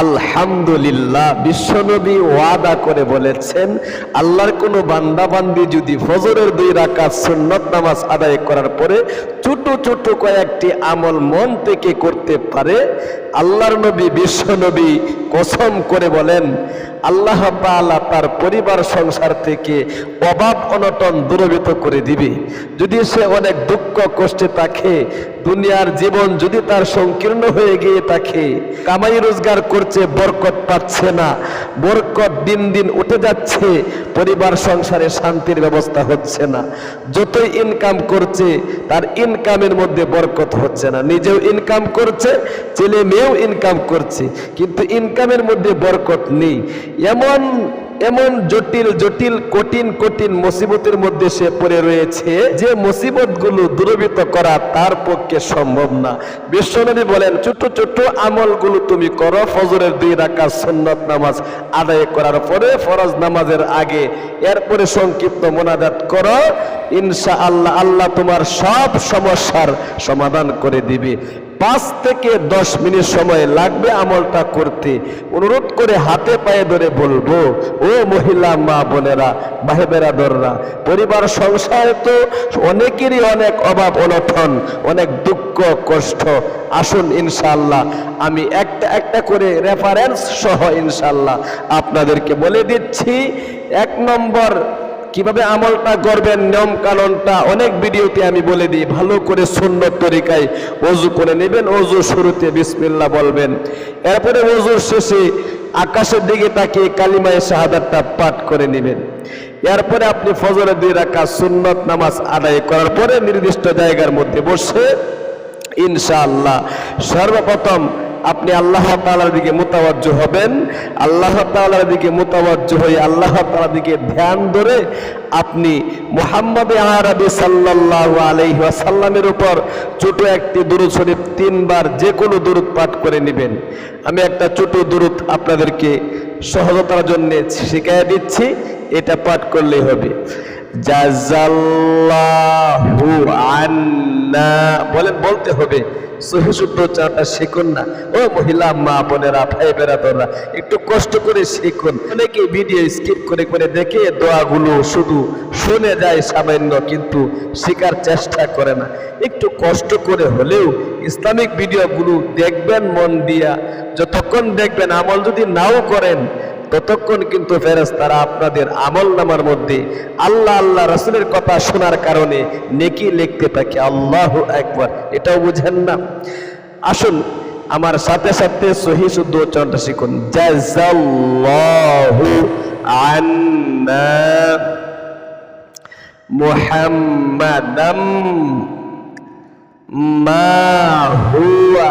আলহামদুলিল্লাহ, বিশ্বনবী ওয়াদা করে বলেছেন, আল্লাহর কোনো বান্দাবান্দি যদি ফজরের দুই রাকাত সুন্নত নামাজ আদায় করার পরে ছোট ছোট কয়েকটি আমল মন থেকে করতে পারে। আল্লাহর নবী বিশ্বনবী কসম করে বলেন, আল্লাহ তাআলা তার পরিবার সংসার থেকে অভাব অনটন দূরীভূত করে দিবে। যদি সে অনেক দুঃখ কষ্টে থাকে, দুনিয়ার জীবন যদি তার সংকীর্ণ হয়ে গিয়ে থাকে, কামাই রোজগার করছে, বরকত পাচ্ছে না, বরকত দিন দিন উঠে যাচ্ছে, পরিবার সংসারে শান্তির ব্যবস্থা হচ্ছে না। যতই ইনকাম করছে, তার ইনকামের মধ্যে বরকত হচ্ছে না। নিজেও ইনকাম করছে, ছেলে মেয়েও ইনকাম করছে, কিন্তু ইনকামের মধ্যে বরকত নেই। এমন এমন জটিল জটিল, কঠিন কঠিন মুসিবতের মধ্যে সে পড়ে রয়েছে যে মুসিবতগুলো দূরীভূত করা তার পক্ষে সম্ভব না। বিশ্বনবী বলেন ছোট ছোট আমলগুলো তুমি করো, ফজরের দুই রাকাত সুন্নত নামাজ আদায় করার পরে ফরজ নামাজের আগে এরপরে সংক্ষিপ্ত মোনাজাত করো। ইনশা আল্লাহ আল্লাহ তোমার সব সমস্যার সমাধান করে দিবে। পাঁচ থেকে দশ মিনিট সময় লাগবে আমলটা করতে। অনুরোধ করে হাতে পায়ে ধরে বলব, ও মহিলা, মা বোনেরা বাহেবেরা দররা পরিবার, সংসারে তো অনেকেরই অনেক অভাব অনটন অনেক দুঃখ, কষ্ট। আসুন ইনশাল্লাহ আমি একটা একটা করে রেফারেন্স সহ ইনশাল্লাহ আপনাদেরকে বলে দিচ্ছি। এক নম্বর কীভাবে আমলটা করবেন নিয়ম কানুনটা অনেক ভিডিওতে আমি বলে দিই, ভালো করে সুন্নত তরিকায় অজু করে নেবেন অজু শুরুতে বিসমিল্লাহ বলবেন। এরপরে অজুর শেষে আকাশের দিকে তাকিয়ে কালিমায় শাহাদাতটা পাঠ করে নেবেন। এরপরে আপনি ফজরের দুই রাখা সুন্নত নামাজ আদায় করার পরে নির্দিষ্ট জায়গার মধ্যে বসে ইনশাআল্লাহ সর্বপ্রথম আপনি আল্লাহ তাআলার দিকে মোতাবজ্জ হবেন, আল্লাহ তাআলার দিকে মোতাবজ্জ হয়ে আল্লাহ তাআলার দিকে ধ্যান ধরে আপনি মুহাম্মদ আরবি সাল্লাল্লাহু আলাইহি ওয়াসাল্লামের উপর ছোট একটি দুরূদ শরীফ তিনবার যে কোনো দুরূদ পাঠ করে নেবেন। আমি একটা ছোট দুরূদ আপনাদেরকে সহজতার জন্যে শিখিয়ে দিচ্ছি, এটা পাঠ করলেই হবে। জাজাল্লাহু আন্না বলেন বলতে হবে সহি শুদ্ধ চাটা শিখুন না। ও মহিলা, মা একটু কষ্ট করে শিখুন। অনেকে ভিডিও স্কিপ করে করে দেখে দোয়াগুলো শুধু শুনে যায় সামান্য, কিন্তু শেখার চেষ্টা করে না। একটু কষ্ট করে হলেও ইসলামিক ভিডিওগুলো দেখবেন মন দিয়া। যতক্ষণ দেখবেন আমল যদি নাও করেন ততক্ষণ কিন্তু ফেরেস তারা আপনাদের আমল নামার মধ্যে আল্লাহ আল্লাহ রসুলের কথা শোনার কারণে নেকি লিখতে থাকে। আল্লাহ একবার এটাও বুঝেন না। আসুন, আমার সাথে সাথে সহি শুদ্ধ উচ্চারণটা শিখুন। জাযাল্লাহু আন্না মুহাম্মাদাম মা হুয়া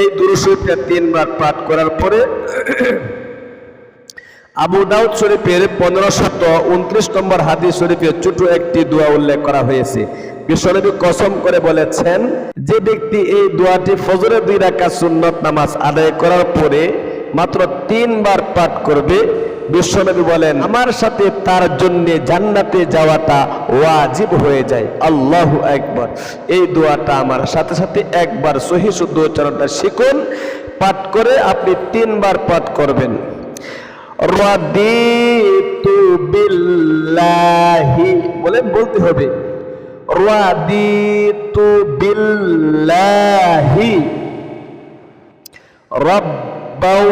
এই দুরুশরীফটা তিনবার পাঠ করার পরে আবু দাউদ শরীফের পনেরোশত উনত্রিশ নম্বর হাদিস শরীফের ছোট একটি দোয়া উল্লেখ করা হয়েছে। বিশ্বনবী কসম করে বলেছেন, যে ব্যক্তি এই দোয়াটি ফজরে দুই রাখা সুন্নত নামাজ আদায় করার পরে মাত্র তিনবার পাঠ করবে বিশ্বনবী বলেন, আমার সাথে তার জন্য জান্নাতে যাওয়াটা ওয়াজিব হয়ে যায়। আল্লাহ একবার এই দোয়াটা আমার সাথে সাথে একবার সহি শুদ্ধ উচ্চারণটা শিখুন। পাঠ করে আপনি তিনবার পাঠ করবেন। রাদিতু বিল্লাহি বলে বলতে হবে। রাদিতু বিল্লাহি রব্বাউ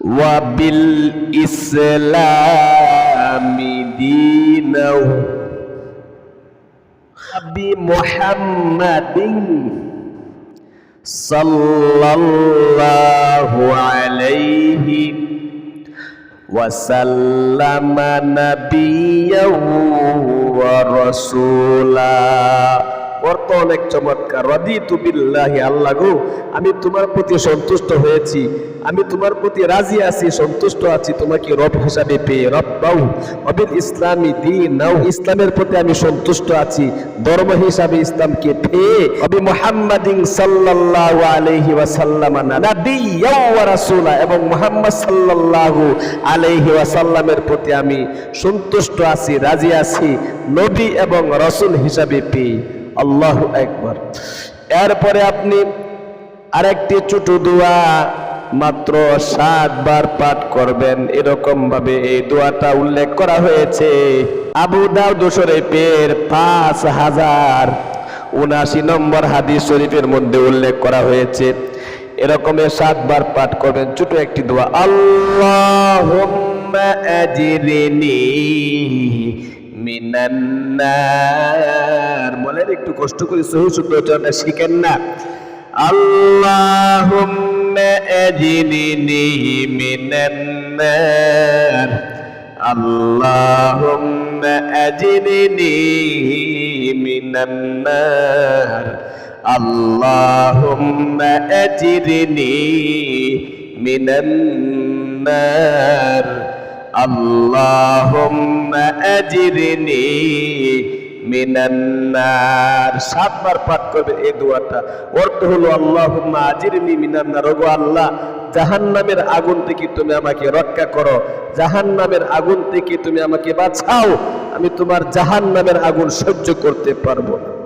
وبالإسلام دينا بمحمد صلى الله عليه وسلم نبيا ورسولا. অর্থ অনেক চমৎকার। রদি তুবিল্লাহি আল্লাহ গো, আমি তোমার প্রতি সন্তুষ্ট হয়েছি। আমি তোমার প্রতি রাজি আছি, সন্তুষ্ট আছি, তোমাকে রব হিসাবে পেয়ে। রব্বাউ, অবিল ইসলামী দিন, নাও ইসলামের প্রতি আমি সন্তুষ্ট আছি। ধর্ম হিসাবে ইসলামকে পেয়ে অবি মুহাম্মাদিন সাল্লাল্লাহু আলাইহি ওয়াসাল্লাম নাবিয়্যা ওয়া রাসূলা, এবং মুহাম্মদ সাল্লাল্লাহু আলাইহি ওয়াসাল্লামের প্রতি আমি সন্তুষ্ট আছি, রাজি আছি, নবী এবং রসুল হিসাবে পেয়ে। আল্লাহু একবার এরপরে আপনি আরেকটি ছোট দোয়া মাত্র সাতবার পাঠ করবেন। এরকম ভাবে এই দোয়াটা উল্লেখ করা হয়েছে। আবু দাউদ শরীফের পাঁচ হাজার উনাশি নম্বর হাদিস শরীফের মধ্যে উল্লেখ করা হয়েছে। এরকমের সাতবার পাঠ করবেন। ছোট একটি দোয়া। আল্লাহ মিনান্নার বলেন, একটু কষ্ট করে সহি উচ্চারণটা শিখেন না। আল্লাহুম্মা আজনিনি মিনান্নার আল্লাহুম্মা আজনিনি মিনান্নার আল্লাহুম্মা আজরিনি মিনান্নার আল্লাহুম্মা আজরিনি মিনান্নার সাতবার পাঠ করবে এই দোয়াটা। অর্থ হলো, আল্লাহুম্মা আজিরনি মিনান্নার ওগো আল্লাহ, জাহান্নামের আগুন থেকে তুমি আমাকে রক্ষা করো। জাহান্নামের আগুন থেকে তুমি আমাকে বাঁচাও। আমি তোমার জাহান্নামের আগুন সহ্য করতে পারব না।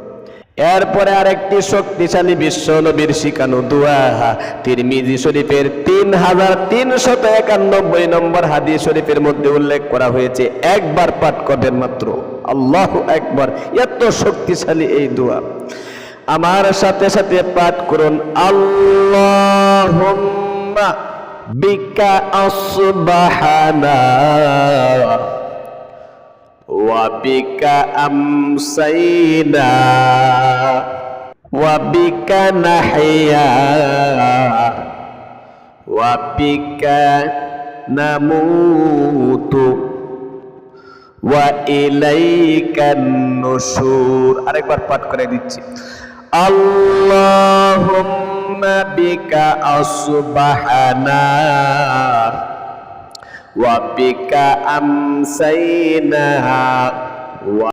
এরপরে আরেকটি শক্তিশালী বিশ্ব নবীর শিখানো দোয়া তিরমিজি শরীফের তিন হাজার তিনশত একানব্বই নম্বর হাদিস শরীফের মধ্যে উল্লেখ করা হয়েছে, একবার পাঠ করবেন মাত্র। আল্লাহ একবার। এত শক্তিশালী এই দোয়া। আমার সাথে সাথে পাঠ করুন আল্লাহ বিকা আসবাহানা। Wabika amsayna. Wabika nahya. Wabika namutu. Wa ilaikan nusur Arek berpat kore dici Allahumma Allahumma bika asubahana. وبك أمسينا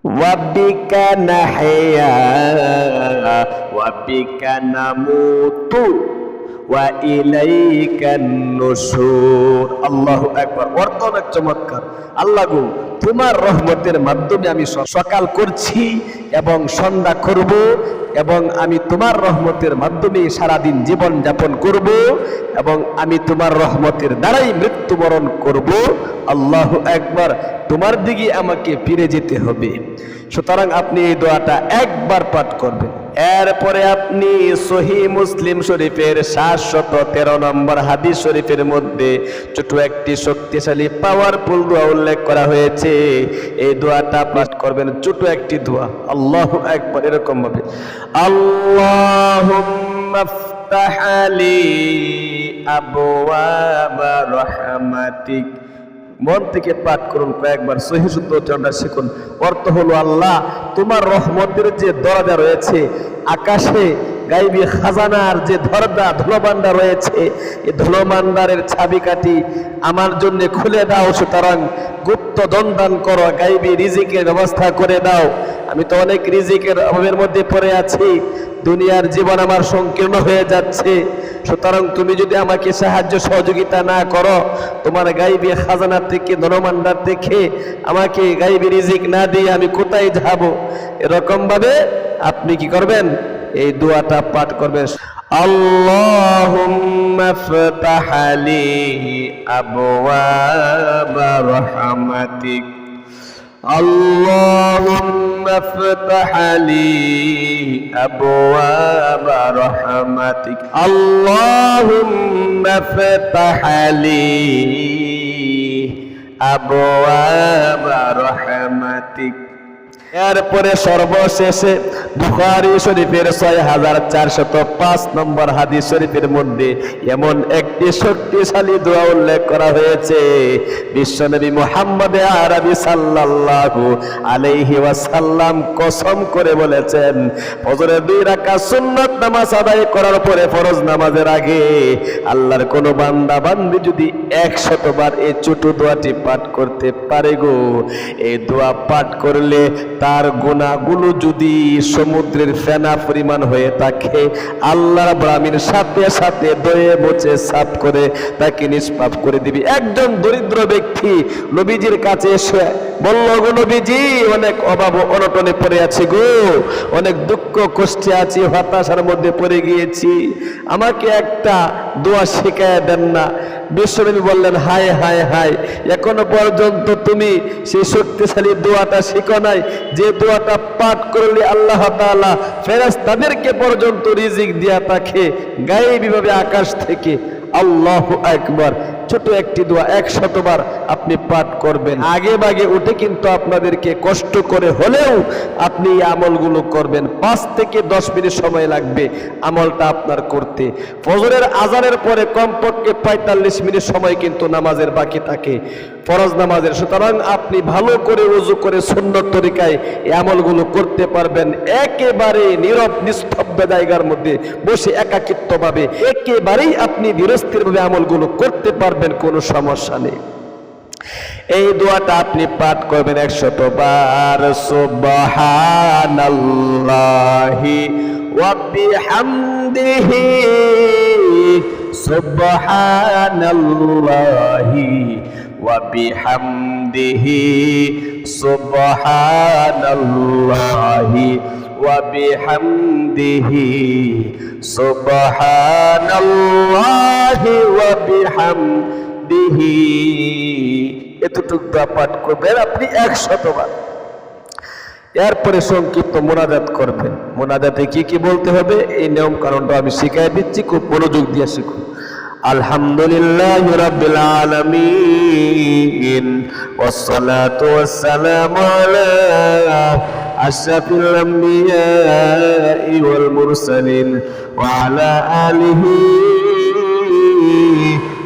وبك نحيا وبك نموت আল্লাহ একবার চমৎকার। আল্লাহ তোমার রহমতের মাধ্যমে আমি সকাল করছি এবং সন্ধ্যা এবং আমি তোমার রহমতের মাধ্যমে সারাদিন জীবন যাপন করব এবং আমি তোমার রহমতের দ্বারাই মৃত্যুবরণ করব। আল্লাহ একবার তোমার দিকে আমাকে ফিরে যেতে হবে। সুতরাং আপনি এই দোয়াটা একবার পাঠ করবেন। এরপরে আপনি সহি মুসলিম শরীফের সাতশত তেরো নম্বর হাদিস শরীফের মধ্যে ছোট একটি শক্তিশালী পাওয়ারফুল দোয়া উল্লেখ করা হয়েছে। এই দোয়াটা পাঠ করবেন ছোট একটি দোয়া। আল্লাহ একবার এরকম ভাবে। আল্লাহ আবওয়াবা রহমাতিক। মন থেকে পাঠ করুন কয়েকবার, সহি শুদ্ধ উচ্চারণটা শিখুন। অর্থ হলো আল্লাহ, তোমার রহমতের যে দরজা রয়েছে, আকাশে গাইবি খাজানার যে দরজা ধুলোবান্ডা রয়েছে এই ধুলোবান্ডারের ছাবিকাটি আমার জন্য খুলে দাও, সুতরাং গুপ্ত দন্দান করো, গাইবি রিজিকের ব্যবস্থা করে দাও। আমি তো অনেক রিজিকের অভাবের মধ্যে পড়ে আছি, দুনিয়ার জীবন আমার সংকীর্ণ হয়ে যাচ্ছে। সুতরাং তুমি যদি আমাকে সাহায্য সহযোগিতা না করো, তোমার গাইবি খাজানার থেকে ধনমান্ডার দেখে আমাকে গাইবি রিজিক না দিয়ে আমি কোথায় যাব? এরকমভাবে আপনি কি করবেন? এই দোয়াটা পাঠ করবেন আল্লাহুম্মা ফতাহ লি আবওয়াবা রাহমাতিক اللهم افتح لي أبواب رحمتك اللهم افتح لي أبواب رحمتك এরপরে সর্বশেষে বুখারী শরীফের ছয় হাজার চারশত পাঁচ নম্বর হাদিস শরীফের মধ্যে এমন একটি শক্তিশালী দোয়া উল্লেখ করা হয়েছে। বিশ্বনবী মোহাম্মদ আরবি সাল্লাল্লাহু আলাইহি ওয়াসাল্লাম কসম করে বলেছেন ফজরের দুই রাকাত সুন্নাত নামাজ আদায় করার পরে ফরজ নামাজের আগে আল্লাহর কোন বান্দা বান্দি যদি একশতবার এই ছোট দোয়াটি পাঠ করতে পারে গো। এই দোয়া পাঠ করলে তার গুণাগুলো যদি সমুদ্রের ফেনা পরিমাণ হয়ে থাকে, আল্লাহ ব্রাহ্মীর সাথে সাথে দয়ে মোচে সাফ করে তাকে নিষ্পাপ করে দিবি। একজন দরিদ্র ব্যক্তি নবীজির কাছে এসে বলল, গো নবীজি, অনেক অভাব অনটনে পড়ে আছি গো। অনেক দুঃখ কষ্টে আছি, হতাশার মধ্যে পড়ে গিয়েছি। আমাকে একটা দোয়া শিখায় দেন না। বিশ্বনবী বললেন, হায় হায় হায়, এখনও পর্যন্ত তুমি সেই শক্তিশালী দোয়াটা শিখো নাই। যে দোয়াটা পাঠ করলে আল্লাহ তাআলা ফেরাজ তাদেরকে পর্যন্ত রিজিক দিয়া তাকে গায়ে বিভাবে আকাশ থেকে। আল্লাহ একবার ছোট একটি দোয়া একশতবার আপনি পাঠ করবেন। আগে বাগে উঠে কিন্তু আপনাদেরকে কষ্ট করে হলেও আপনি এই আমলগুলো করবেন। পাঁচ থেকে দশ মিনিট সময় লাগবে আমলটা আপনার করতে। ফজরের আজানের পরে কমপক্ষে পঁয়তাল্লিশ মিনিট সময় কিন্তু নামাজের বাকি থাকে। ফরজ নামাজের। সুতরাং আপনি ভালো করে উজু করে সুন্দর তরিকায় এই আমলগুলো করতে পারবেন। একেবারে নীরব, নিস্তব্ধ জায়গার মধ্যে বসে একাকিত্বভাবে একেবারেই আপনি ধীরস্থিরভাবে আমলগুলো করতে পারবেন, কোনো সমস্যা নেই। এই দোয়াটা আপনি পাঠ করবেন একশত বার। সুবহানাল্লাহি ওয়া বিহামদিহি। সুবহানাল্লাহি বিহামদিহি সুবহানাল্লাহি ওয়া বিহামদিহি সুবহানাল্লাহি ওয়া বিহামদিহি এতটুকু দোয়া পাঠ করবেন আপনি একশতবার। এরপরে সংক্ষিপ্ত মোনাজাত করবেন। মোনাজাতে কি কি বলতে হবে? এই নিয়ম কারণটা আমি শিখাই দিচ্ছি, খুব মনোযোগ দিয়ে শিখুন। الحمد لله رب العالمين والصلاة والسلام على أشرف الأنبياء والمرسلين وعلى آله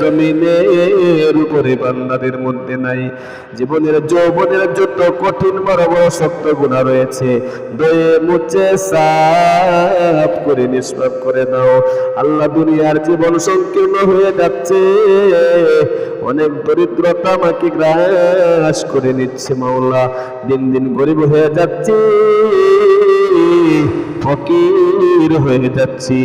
জমিনের উপরে বান্দাদের মধ্যে নাই। জীবনের যৌবনের যত কঠিন, বড় বড়, শক্ত গুণা রয়েছে, দয়ে মুছে সাফ করে, নিষ্পাপ করে দাও। আল্লাহ দুনিয়ার জীবন সংকীর্ণ হয়ে যাচ্ছে। অনেক দরিদ্রতা আমাকে গ্রাস করে নিচ্ছে মাওলা। দিন দিন গরিব হয়ে যাচ্ছে। ফকির হয়ে যাচ্ছি।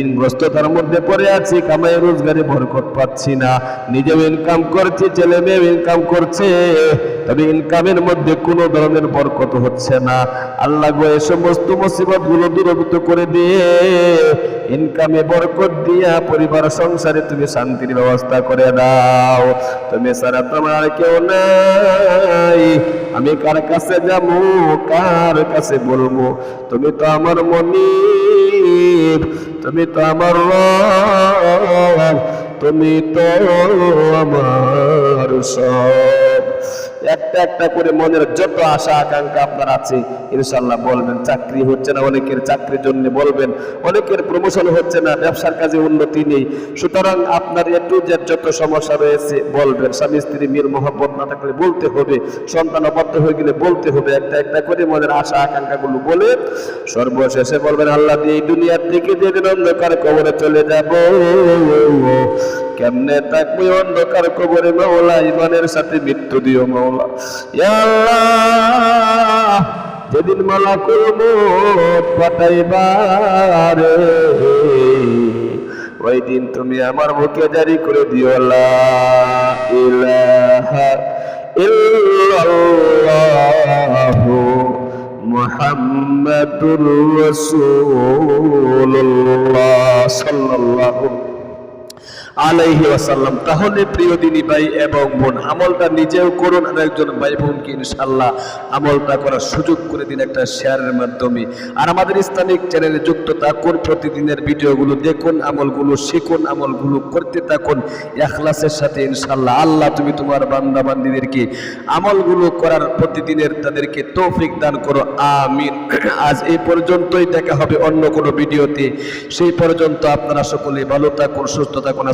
ঋণগ্রস্ততার মধ্যে পড়ে আছি, কামাই রোজগারে বরকত পাচ্ছি না। নিজেও ইনকাম করছি ছেলে মেয়েও ইনকাম করছে, তবে ইনকামের মধ্যে কোনো ধরনের বরকত হচ্ছে না। আল্লাহ গো, এ সমস্ত মুসিবতগুলো দূরভূত করে দিয়ে ইনকামে বরকত দিয়া পরিবার, সংসারে তুমি শান্তির ব্যবস্থা করে দাও। তুমি সারা তোমার কেউ নাই। আমি কার কাছে যাব, কার কাছে বলব? তুমি তো আমার মনির তুমি তো আমার তুমি তো আমার সব। একটা একটা করে মনের যত আশা, আকাঙ্ক্ষা আপনার আছে ইনশাল্লাহ বলবেন, চাকরি হচ্ছে না, অনেকের চাকরির জন্য বলবেন, অনেকের প্রমোশন হচ্ছে না, ব্যবসার কাজে উন্নতি নেই। সুতরাং আপনার একটু যে যত সমস্যা রয়েছে, বলবেন, স্বামী, স্ত্রী মিল মহব্বত না থাকলে বলতে হবে, সন্তান অবদ্ধ হয়ে গেলে বলতে হবে, একটা একটা করে মনের আশা, আকাঙ্ক্ষাগুলো বলে সর্বশেষে বলবেন, আল্লাহ দিয়ে এই দুনিয়ার থেকে যেদিন অন্ধকার কবরে চলে যাব কেমনে থাকবে অন্ধকার কবরে মাওলা? ইমানের সাথে মৃত্যু দিও মাওলা। যেদিন মালাকুল মউত পাঠাইবার ওই দিন তুমি আমার মুখে জারি করে দিও। লা ইলাহা ইল্লাল্লাহু মুহাম্মাদুর সাল্লাল্লাহু আলাইহি ওয়াসাল্লাম। তাহলে প্রিয় দিনী ভাই এবং বোন, আমলটা নিজেও করুন, আর একজন ভাই বোনকে ইনশাল্লাহ আমলটা করার সুযোগ করে দিন একটা শেয়ারের মাধ্যমে। আর আমাদের ইসলামিক চ্যানেলে যুক্ত থাকুন, প্রতিদিনের ভিডিওগুলো দেখুন, আমলগুলো শিখুন, আমলগুলো করতে থাকুন, এখলাসের সাথে ইনশাল্লাহ আল্লাহ তুমি তোমার বান্দা বান্দিদেরকে আমলগুলো করার প্রতিদিনের তাদেরকে তৌফিক দান করো, আমিন। আজ এই পর্যন্তই, দেখা হবে অন্য কোনো ভিডিওতে। সেই পর্যন্ত আপনারা সকলে ভালো থাকুন, সুস্থ থাকুন।